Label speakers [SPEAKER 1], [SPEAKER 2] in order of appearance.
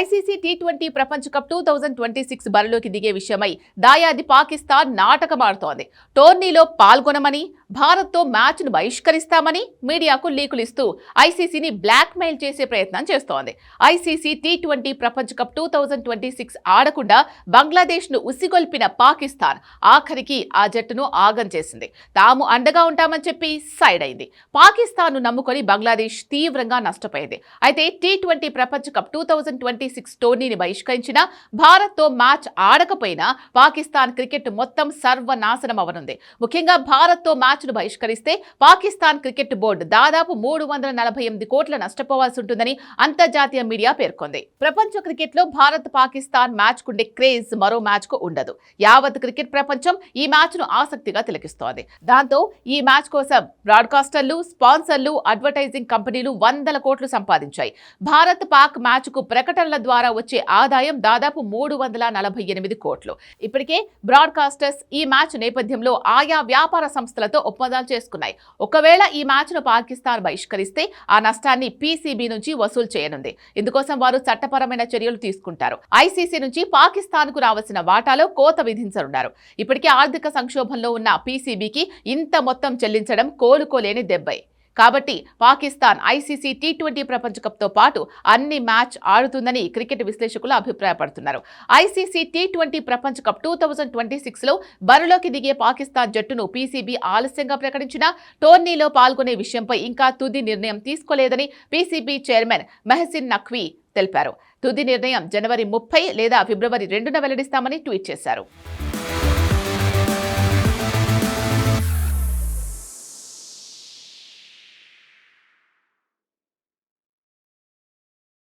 [SPEAKER 1] ICC T twenty ప్రపంచ cup two thousand twenty six బరిలోకి దిగే విషయమై దాయాది పాకిస్తాన్ నాటకమాడుతోంది. టోర్నీలో పాల్గొనమని భారత్తో మ్యాచ్ను బహిష్కరిస్తామని మీడియాకు లీకులు ఇస్తూ ఐసీసీని బ్లాక్మెయిల్ చేసే ప్రయత్నం చేస్తోంది. ఐసీసీ టీ ట్వంటీ ప్రపంచ cup two thousand twenty six ఆడకుండా బంగ్లాదేశ్ను ఉసిగొల్పిన పాకిస్తాన్ ఆఖరికి ఆ జట్టును ఆగం చేసింది. తాము అండగా ఉంటామని చెప్పి సైడ్ అయింది. పాకిస్తాన్ను నమ్ముకొని బంగ్లాదేశ్ తీవ్రంగా నష్టపోయింది. అయితే టీ ట్వంటీ ప్రపంచ cup two thousand twenty six టోర్నీని బహిష్కరించిన భారత్తో మ్యాచ్ ఆడకపోయినా పాకిస్తాన్ క్రికెట్ మొత్తం సర్వనాశనం అవనుంది. ముఖ్యంగా భారత్తో మ్యాచ్ను బహిష్కరిస్తే పాకిస్తాన్ క్రికెట్ బోర్డు దాదాపు మూడు వందల నలభై ఎనిమిది కోట్ల నష్టపోవాల్సి ఉంటుందని అంతర్జాతీయ మీడియా పేర్కొంది. ప్రపంచ క్రికెట్లో భారత్ పాకిస్తాన్ మ్యాచ్ కుండే క్రేజ్ మరో మ్యాచ్కు ఉండదు. యావత్ క్రికెట్ ప్రపంచం ఈ మ్యాచ్ను ఆసక్తిగా తిలకిస్తోంది. దాంతో ఈ మ్యాచ్ కోసం బ్రాడ్కాస్టర్లు స్పాన్సర్లు అడ్వర్టైజింగ్ కంపెనీలు వందల కోట్లు సంపాదించాయి. భారత్ పాక్ మ్యాచ్కు ప్రకటనల ద్వారా వచ్చే ఆదాయం దాదాపు మూడు వందల నలభై ఎనిమిది కోట్లు. ఇప్పటికే బ్రాడ్కాస్టర్స్ ఈ మ్యాచ్ నేపథ్యంలో ఆయా వ్యాపార సంస్థలతో ఒప్పందాలు చేసుకున్నాయి. ఒకవేళ ఈ మ్యాచ్ను పాకిస్తాన్ బహిష్కరిస్తే ఆ నష్టాన్ని పీసీబీ నుంచి వసూలు చేయనుంది. ఇందుకోసం వారు చట్టపరమైన చర్యలు తీసుకుంటారు. ఐసీసీ నుంచి పాకిస్తాన్కు రావాల్సిన వాటాలో కోత విధించనున్నారు. ఇప్పటికే ఆర్థిక సంక్షోభంలో ఉన్న పీసీబీకి ఇంత మొత్తం చెల్లించడం కోలుకోలేని దెబ్బై. కాబట్టి పాకిస్తాన్ ఐసీసీ టీ ట్వంటీ ప్రపంచ కప్తో పాటు అన్ని మ్యాచ్ ఆడుతుందని క్రికెట్ విశ్లేషకులు అభిప్రాయపడుతున్నారు. ఐసీసీ టీ ట్వంటీ ప్రపంచ కప్ టూ థౌజండ్ ట్వంటీ సిక్స్లో బరిలోకి దిగే పాకిస్తాన్ జట్టును పీసీబీ ఆలస్యంగా ప్రకటించిన టోర్నీలో పాల్గొనే విషయంపై ఇంకా తుది నిర్ణయం తీసుకోలేదని పీసీబీ చైర్మన్ మెహసిన్ నఖ్వీ తెలిపారు. తుది నిర్ణయం జనవరి ముప్పై లేదా ఫిబ్రవరి రెండున వెల్లడిస్తామని ట్వీట్ చేశారు.